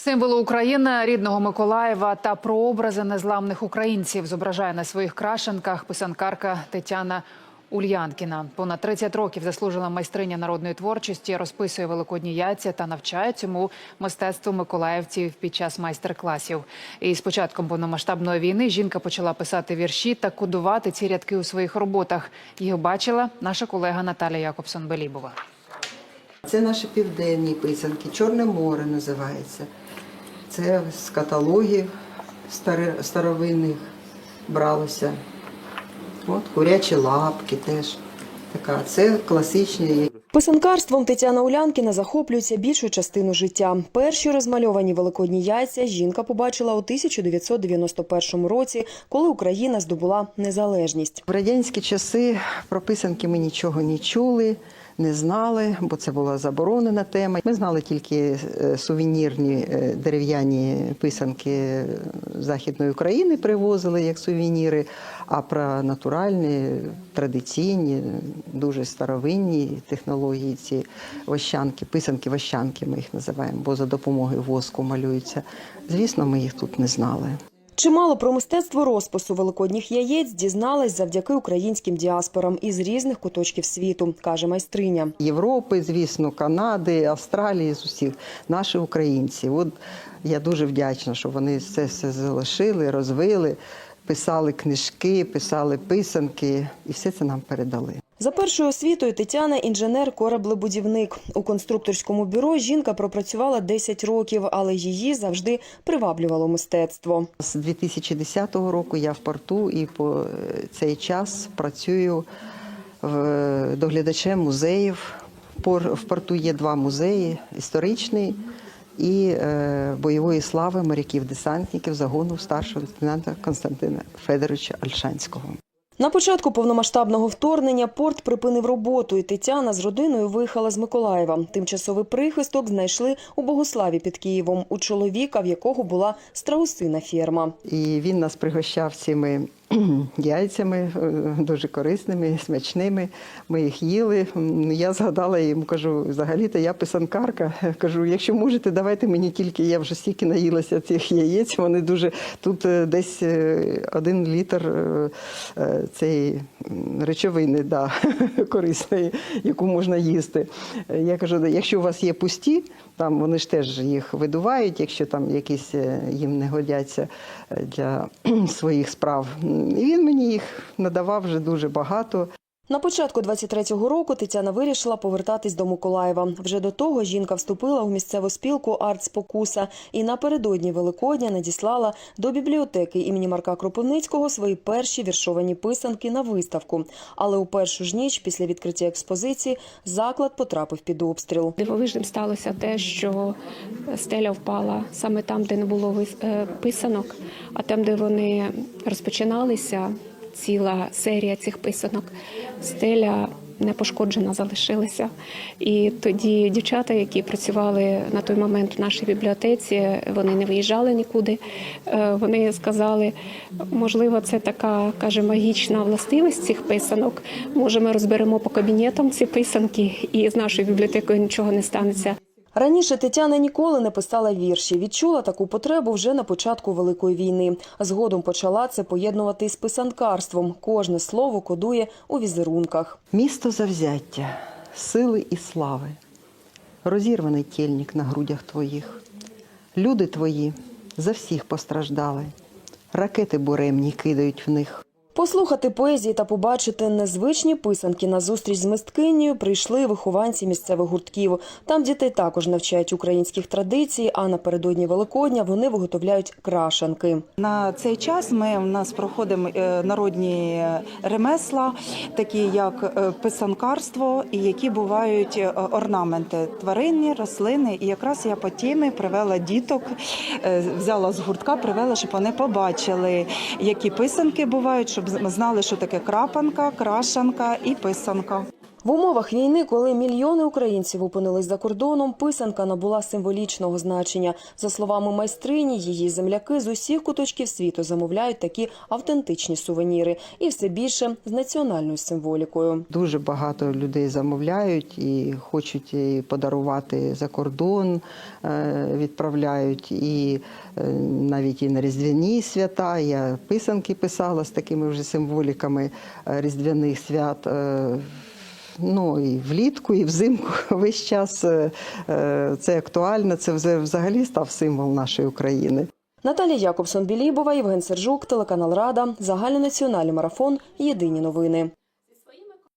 Символи України, рідного Миколаєва та прообрази незламних українців зображає на своїх крашенках писанкарка Тетяна Ульянкіна. Понад 30 років заслужила майстриня народної творчості, розписує великодні яйця та навчає цьому мистецтву миколаївців під час майстер-класів. І з початком повномасштабної війни жінка почала писати вірші та кодувати ці рядки у своїх роботах. Їх бачила наша колега Наталія Якобсон-Белібова. Це наші південні писанки, Чорне море називається. Це з каталогів старовинних бралося. От курячі лапки теж. Така. Це класичні. Писанкарством Тетяна Улянкіна захоплюється більшу частину життя. Перші розмальовані великодні яйця жінка побачила у 1991 році, коли Україна здобула незалежність. В радянські часи про писанки ми нічого не чули, не знали, бо це була заборонена тема. Ми знали тільки е, сувенірні е, дерев'яні писанки Західної України привозили як сувеніри, а про натуральні, традиційні, дуже старовинні технології ці вощанки, писанки-вощанки ми їх називаємо, бо за допомогою воску малюються. Звісно, ми їх тут не знали. Чимало про мистецтво розпису великодніх яєць дізналась завдяки українським діаспорам із різних куточків світу, каже майстриня. Європи, звісно, Канади, Австралії з усіх наші українці. От я дуже вдячна, що вони це все залишили, розвили, писали книжки, писали писанки, і все це нам передали. За першою освітою Тетяна інженер кораблебудівник. У конструкторському бюро жінка пропрацювала 10 років, але її завжди приваблювало мистецтво. З 2010 року я в порту і по е, цей час працюю в- доглядачем музеїв. В порту є два музеї: історичний і е, бойової слави моряків-десантників загону старшого лейтенанта Константина Федоровича Альшанського. На початку повномасштабного вторгнення порт припинив роботу, і Тетяна з родиною виїхала з Миколаєва. Тимчасовий прихисток знайшли у Богославі під Києвом у чоловіка, в якого була страусина ферма. І він нас пригощав цими яйцями е, дуже корисними, смачними. Ми їх їли. Я згадала йому, кажу, взагалі-то я писанкарка. Кажу, якщо можете, давайте мені тільки. Я вже стільки наїлася цих яєць. Вони дуже тут е, десь е, один літр цієї речовини да, корисної, яку можна їсти. Я кажу, якщо у вас є пусті, там вони ж теж їх видувають, якщо там якісь їм не годяться для своїх справ. Він мені їх надавав вже дуже багато. На початку 23-го року Тетяна вирішила повертатись до Миколаєва. Вже до того жінка вступила у місцеву спілку «Артспокуса» і напередодні Великодня надіслала до бібліотеки імені Марка Кропивницького свої перші віршовані писанки на виставку. Але у першу ж ніч після відкриття експозиції заклад потрапив під обстріл. Дивовижним сталося те, що стеля впала саме там, де не було е, писанок, а там, де вони розпочиналися, ціла серія цих писанок, стеля не пошкоджена залишилася. І тоді дівчата, які працювали на той момент в нашій бібліотеці, вони не виїжджали нікуди. Е, Вони сказали, можливо, це така каже магічна властивість цих писанок. Може, ми розберемо по кабінетам ці писанки, і з нашою бібліотекою нічого не станеться. Раніше Тетяна ніколи не писала вірші. Відчула таку потребу вже на початку Великої війни. Згодом почала це поєднувати із писанкарством. Кожне слово кодує у візерунках. Місто завзяття, сили і слави, розірваний тільник на грудях твоїх. Люди твої за всіх постраждали, ракети буремні кидають в них. Послухати поезії та побачити незвичні писанки на зустріч з мисткинею прийшли вихованці місцевих гуртків. Там дітей також навчають українських традицій, а напередодні Великодня вони виготовляють крашенки. На цей час ми в нас проходимо е, народні ремесла, такі як е, писанкарство, і які бувають е, орнаменти тваринні, рослини. І якраз я по темі привела діток, взяла з гуртка, привела, щоб вони побачили, які писанки бувають, щоб знали, що таке крапанка, крашанка і писанка. В умовах війни, коли мільйони українців опинились за кордоном, писанка набула символічного значення. За словами майстрині, її земляки з усіх куточків світу замовляють такі автентичні сувеніри і все більше з національною символікою. Дуже багато людей замовляють і хочуть і подарувати за кордон, е, відправляють і е, навіть і на різдвяні свята. Я писанки писала з такими вже символіками е, різдвяних свят. Ну і влітку, і взимку весь час е, е, це актуально. Це вза- взагалі став символ нашої України. Наталія Якобсон Білібова, Євген Сержук, телеканал Рада, загальнонаціональний марафон. Єдині новини.